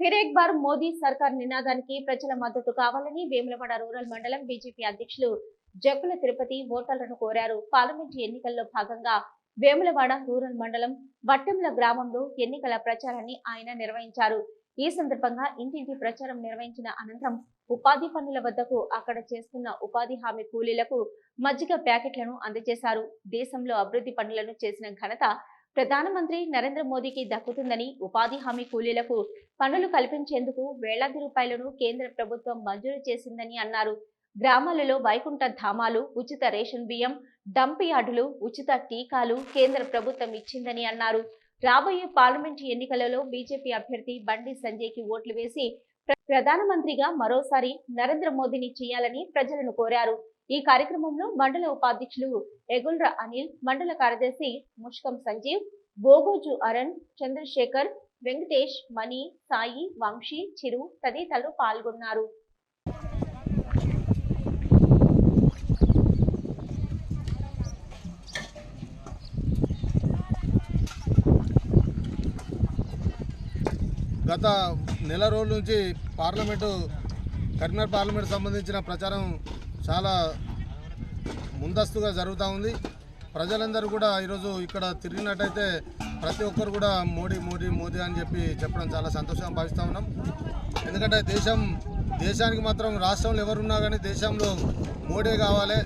ఫిర్ ఎక్ బార్ మోదీ సర్కార్ నినాదానికి ప్రజల మద్దతు కావాలని వేములవాడ రూరల్ మండలం బీజేపీ అధ్యక్షులు జక్కుల తిరుపతి ఓటర్లను కోరారు. పార్లమెంటు ఎన్నికల్లో భాగంగా వేములవాడ రూరల్ మండలం వట్టెంల గ్రామంలో ఎన్నికల ప్రచారాన్ని ఆయన నిర్వహించారు. ఈ సందర్భంగా ఇంటింటి ప్రచారం నిర్వహించిన అనంతరం ఉపాధి పనుల వద్దకు అక్కడ చేస్తున్న ఉపాధి హామీ కూలీలకు మజ్జిగ ప్యాకెట్లను అందజేశారు. దేశంలో అభివృద్ధి పనులను చేసిన ఘనత ప్రధానమంత్రి నరేంద్ర మోదీకి దక్కుతుందని ఉపాధి హామీ కూలీలకు పనులు కల్పించేందుకు వేలాది రూపాయలను కేంద్ర ప్రభుత్వం మంజూరు చేసిందని అన్నారు. గ్రామాలలో వైకుంఠ ధామాలు ఉచిత రేషన్ బియ్యం డంప్ యార్డులు ఉచిత టీకాలు కేంద్ర ప్రభుత్వం ఇచ్చిందని అన్నారు. రాబోయే పార్లమెంట్ ఎన్నికలలో బీజేపీ అభ్యర్థి బండి సంజయ్కి ఓట్లు వేసి ప్ర- ప్రధానమంత్రిగా మరోసారి నరేంద్ర మోదీని చేయాలని ప్రజలను కోరారు. ఈ కార్యక్రమంలో మండల ఉపాధ్యక్షులు ఎగుల్ర అనిల్ మండల కార్యదర్శి ముష్కం సంజీవ్ బోగోజు అరణ్ చంద్రశేఖర్ వెంకటేష్ మణి సాయి వంశీ చిరు తదితరులు పాల్గొన్నారు. గత నెల రోజుల నుంచి పార్లమెంటు కరీంనగర్ పార్లమెంట్ సంబంధించిన ప్రచారం చాలా ముందస్తుగా జరుగుతూ ఉంది. ప్రజలందరూ కూడా ఈరోజు ఇక్కడ తిరిగినట్టయితే ప్రతి ఒక్కరు కూడా మోడీ మోడీ మోదీ అని చెప్పి చెప్పడం చాలా సంతోషంగా భావిస్తూ ఉన్నాం. ఎందుకంటే దేశం దేశానికి మాత్రం రాష్ట్రంలో ఎవరున్నా కానీ దేశంలో మోడీ కావాలి.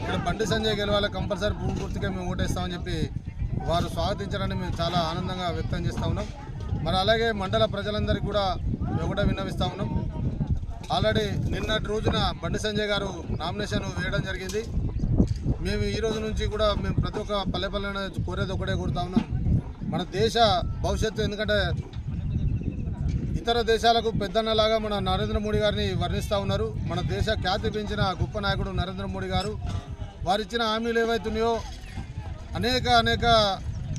ఇక్కడ బండి సంజయ్ గెలవాలి కంపల్సరీ భూమి పూర్తిగా మేము ఓటేస్తామని చెప్పి వారు స్వాగతించడాన్ని మేము చాలా ఆనందంగా వ్యక్తం చేస్తూ ఉన్నాం. మరి అలాగే మండల ప్రజలందరికీ కూడా మేము కూడా విన్నవిస్తూ ఉన్నాం. ఆల్రెడీ నిన్నటి రోజున బండి సంజయ్ గారు నామినేషన్ వేయడం జరిగింది. మేము ఈ రోజు నుంచి కూడా మేము ప్రతి ఒక్క పల్లె పల్లెన కోరేది ఒకటే కోరుతా ఉన్నాం. మన దేశ భవిష్యత్తు ఎందుకంటే ఇతర దేశాలకు పెద్దన్నలాగా మన నరేంద్ర మోడీ గారిని వర్ణిస్తూ ఉన్నారు. మన దేశ ఖ్యాతి పెంచిన గొప్ప నాయకుడు నరేంద్ర మోడీ గారు. వారిచ్చిన హామీలు ఏవైతున్నాయో అనేక అనేక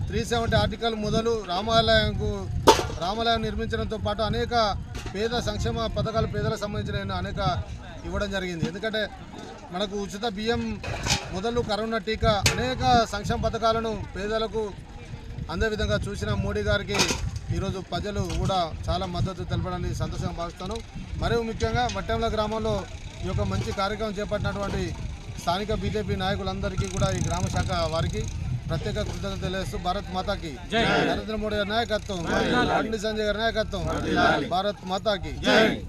త్రీ సెవెంటీ ఆర్టికల్ మొదలు రామాలయంకు రామాలయం నిర్మించడంతో పాటు అనేక పేద సంక్షేమ పథకాలు పేదలకు సంబంధించిన అనేక ఇవ్వడం జరిగింది. ఎందుకంటే మనకు ఉచిత బియ్యం మొదలు కరోనా టీకా అనేక సంక్షేమ పథకాలను పేదలకు అందే విధంగా చూసిన మోడీ గారికి ఈరోజు ప్రజలు కూడా చాలా మద్దతు తెలపడానికి సంతోషంగా భావిస్తాను. మరియు ముఖ్యంగా మట్టెంల గ్రామంలో ఈ యొక్క మంచి కార్యక్రమం చేపట్టినటువంటి స్థానిక బీజేపీ నాయకులందరికీ కూడా ఈ గ్రామ శాఖ వారికి ప్రత్యేక కృతజ్ఞత తెలియజేస్తూ భారత్ మాతాకి నరేంద్ర మోడీ గారి నాయకత్వం బండి సంజయ్ గారి నాయకత్వం భారత్ మాతాకి